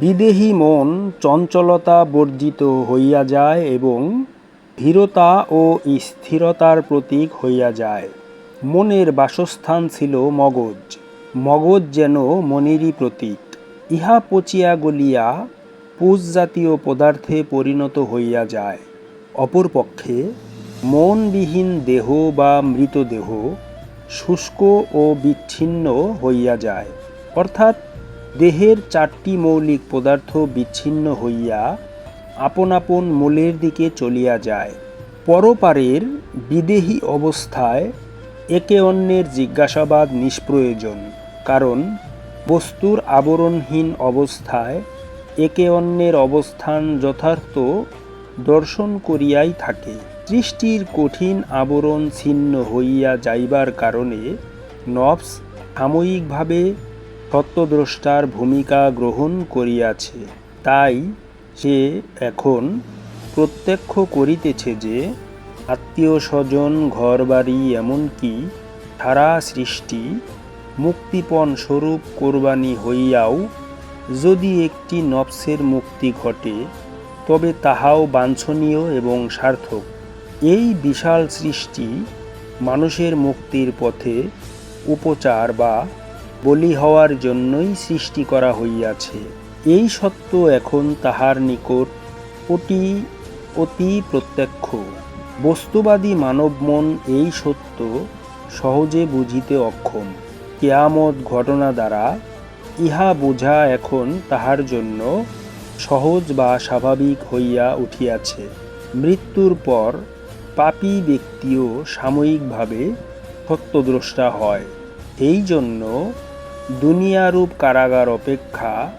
বিদেহী মন চঞ্চলতা বর্জিত হইয়া যায় এবং ধীরতা ও স্থিরতার প্রতীক হইয়া যায়। মনের বাসস্থান ছিল মগজ। মগজ যেন মনেরই প্রতীক। ইহা পচিয়া গলিয়া পুষ জাতীয় পদার্থে পরিণত হইয়া যায়। অপরপক্ষে মনবিহীন দেহ বা মৃতদেহ শুষ্ক ও বিচ্ছিন্ন হইয়া যায়। অর্থাৎ দেহের চারটি মৌলিক পদার্থ বিচ্ছিন্ন হইয়া আপন আপন মূলের দিকে চলিয়া যায়। পরপারের বিদেহী অবস্থায় একে অন্যের জিজ্ঞাসাবাদ নিষ্প্রয়োজন, কারণ বস্তুর আবরণহীন অবস্থায় একে অন্যের অবস্থান যথার্থ দর্শন করিয়াই থাকে। সৃষ্টির কঠিন আবরণ ছিন্ন হইয়া যাইবার কারণে নবস সাময়িকভাবে সত্যদ্রষ্টার ভূমিকা গ্রহণ করিয়াছে। তাই সে এখন প্রত্যক্ষ করিতেছে যে আত্মীয় স্বজন ঘরবাড়ি, এমনকি সারা সৃষ্টি, মুক্তিপণ স্বরূপ কোরবানি হইয়াও যদি একটি নফসের মুক্তি ঘটে, তবে তাহাও বাঞ্ছনীয় এবং সার্থক। এই বিশাল সৃষ্টি মানুষের মুক্তির পথে উপচার বা বলি হওয়ার জন্যই সৃষ্টি করা হইয়াছে। এই সত্য এখন তাহার নিকট অতি অতি প্রত্যক্ষ। বস্তুবাদী মানব মন এই সত্য সহজে বুঝিতে অক্ষম। কেয়ামত ঘটনা দ্বারা ইহা বোঝা এখন তাহার জন্য সহজ বা স্বাভাবিক হইয়া উঠিয়াছে। মৃত্যুর পর পাপী ব্যক্তিও সাময়িকভাবে সত্যদ্রষ্টা হয়। এই জন্য দুনিয়ারূপ কারাগার অপেক্ষা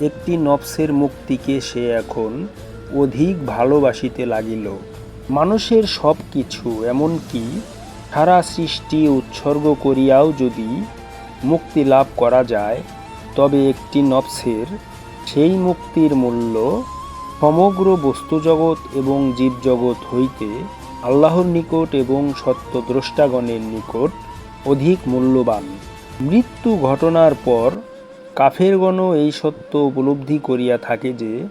একটি নফসের মুক্তিকে সে এখন অধিক ভালোবাসিতে লাগিল। মানুষের সব কিছু এমনকি সারা সৃষ্টি উৎসর্গ করিয়াও যদি মুক্তি লাভ করা যায়, তবে একটি নফসের সেই মুক্তির মূল্য সমগ্র বস্তুজগৎ এবং জীবজগৎ হইতে আল্লাহর নিকট এবং সত্যদ্রষ্টাগণের নিকট অধিক মূল্যবান। মৃত্যু ঘটনার পর কাফেরগণও এই সত্য উপলব্ধি করিয়া থাকে যে,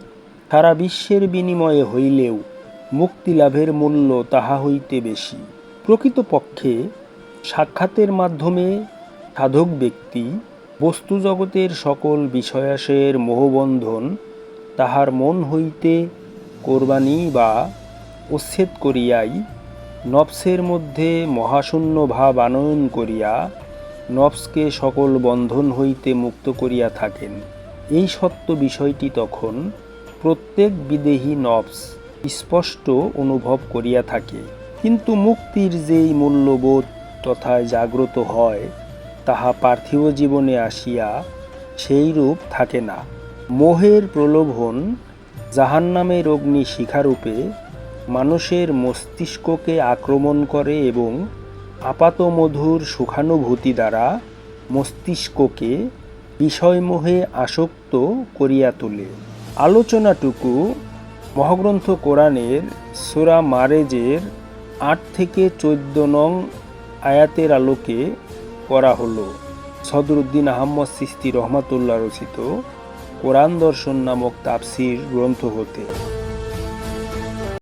সারা বিশ্বের বিনিময়ে হইলেও মুক্তি লাভের মূল্য তাহা হইতে বেশি। প্রকৃতপক্ষে সাক্ষাতের মাধ্যমে সাধক ব্যক্তি বস্তুজগতের সকল বিষয়াসের মোহবন্ধন তাহার মন হইতে কোরবানি বা উচ্ছেদ করিয়াই নফসের মধ্যে মহাশূন্য ভাব আনয়ন করিয়া নফসকে সকল বন্ধন হইতে মুক্ত করিয়া থাকেন। এই সত্য বিষয়টি তখন প্রত্যেক বিদেহী নফস স্পষ্ট অনুভব করিয়া থাকে। কিন্তু মুক্তির যেই মূল্যবোধ তথায় জাগ্রত হয়, তাহা পার্থিব জীবনে আসিয়া সেই রূপ থাকে না। মোহের প্রলোভন জাহান্নামের অগ্নি শিখারূপে মানুষের মস্তিষ্ককে আক্রমণ করে এবং আপাতমধুর সুখানুভূতি দ্বারা মস্তিষ্ককে বিষয়মোহে আসক্ত করিয়া তোলে। আলোচনাটুকু মহাগ্রন্থ কোরআনের সুরা মারেজের আট থেকে চোদ্দ নং আয়াতের আলোকে করা হলো। সদরুদ্দিন আহম্মদ সিস্তি রহমাতুল্লাহ রচিত কোরআন দর্শন নামক তাফসির গ্রন্থ হতে।